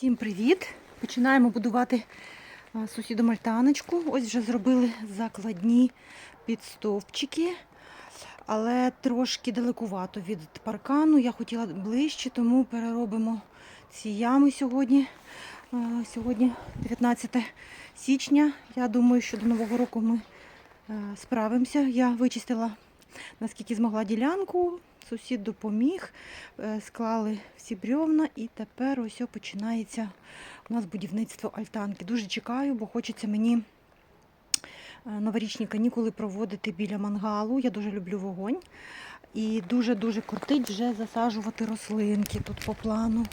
Всім привіт! Починаємо будувати а, з сусідом альтаночку. Ось вже зробили закладні підстовпчики, але трошки далекувато від паркану. Я хотіла ближче, тому переробимо ці ями сьогодні. Сьогодні 19 січня. Я думаю, що до Нового року ми справимося. Я вичистила наскільки змогла ділянку. Сусід допоміг, е, склали всі брьовна і тепер ось починається у нас будівництво альтанки. Дуже чекаю, бо хочеться мені е, новорічні канікули проводити біля мангалу. Я дуже люблю вогонь. І дуже-дуже кортить вже засаджувати рослинки тут по плану.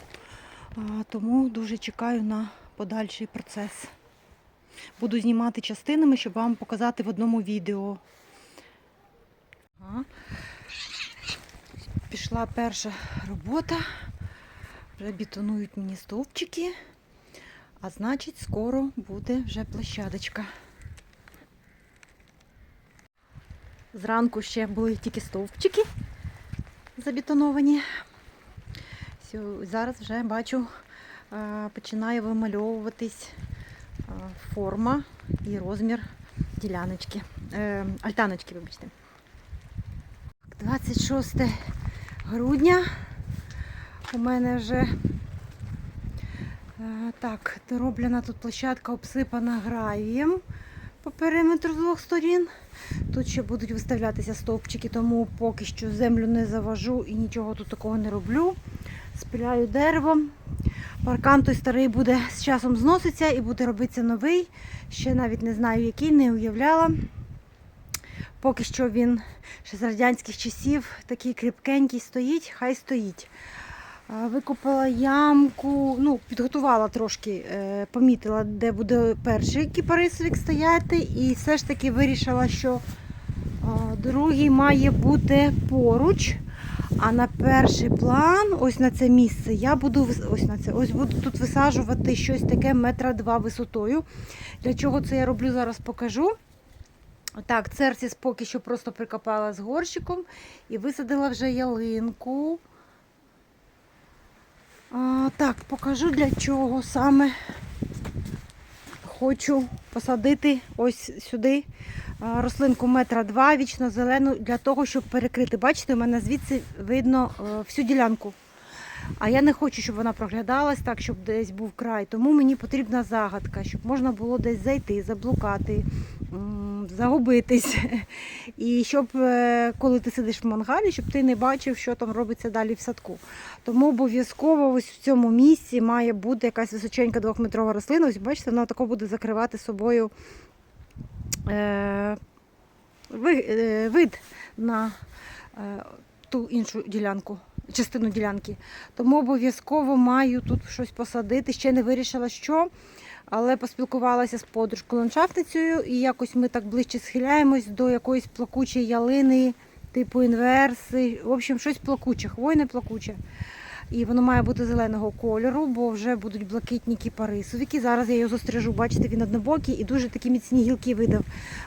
Тому дуже чекаю на подальший процес. Буду знімати частинами, щоб вам показати в одному відео. Пішла перша робота. Вже бетонують мені стовпчики, а значить, скоро буде вже площадочка. Зранку ще були тільки стовпчики забетоновані. Зараз вже бачу, е, починає вимальовуватись е, форма і розмір діляночки. Е, Альтаночки, вибачте. 26 грудня. У мене вже е, так, дороблена тут площадка обсипана гравієм по периметру з двох сторін. Тут ще будуть виставлятися стовпчики, тому поки що землю не завожу і нічого тут такого не роблю. Спиляю деревом. Паркан той старий буде з часом зноситься і буде робитися новий. Ще навіть не знаю, який, не уявляла. Поки що він ще з радянських часів такий кріпкенький стоїть, хай стоїть. Викопала ямку, ну, підготувала трошки, е, помітила, де буде перший кіпарисовик стояти, і все ж таки вирішила, що другий має бути поруч. А на перший план, ось на це місце, я буду ось на це, ось буду тут висаджувати щось таке метра два висотою. Для чого це я роблю, зараз покажу. Так, церсіс поки що просто прикопала з горщиком і висадила вже ялинку. А, так, покажу для чого саме хочу посадити ось сюди рослинку метра два, вічно зелену, для того, щоб перекрити. Бачите, у мене звідси видно е, всю ділянку. А я не хочу, щоб вона проглядалась так, щоб десь був край. Тому мені потрібна загадка, щоб можна було десь зайти, заблукати, загубитись. І щоб, е, коли ти сидиш в мангалі, щоб ти не бачив, що там робиться далі в садку. Тому обов'язково ось в цьому місці має бути якась височенька двохметрова рослина. Ось бачите, вона тако буде закривати собою е, е, вид на ту іншу ділянку, частину ділянки. Тому обов'язково маю тут щось посадити. Ще не вирішила, що. Але поспілкувалася з подружкою ландшафтницею, і якось ми так ближче схиляємось до якоїсь плакучої ялини, типу інверси. В общем, щось плакуче, хвойне плакуче. І воно має бути зеленого кольору, бо вже будуть блакитні кіпарисовики. Зараз я його застрижу, бачите, він однобокий і дуже такі міцні гілки видав.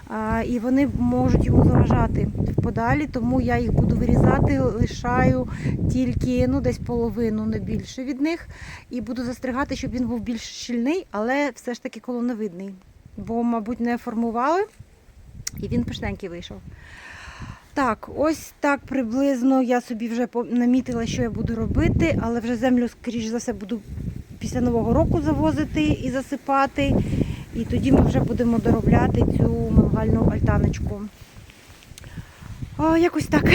А, і вони можуть йому заважати подалі, тому я їх буду вирізати, лишаю тільки ну, десь половину, не більше від них. І буду застригати, щоб він був більш щільний, але все ж таки колоновидний. Бо, мабуть, не формували, і він пишненький вийшов. Так, ось так приблизно я собі вже намітила, що я буду робити, але вже землю, скоріш за все, буду після Нового року завозити і засипати. І тоді ми вже будемо доробляти цю мангальну альтаночку. О, якось так.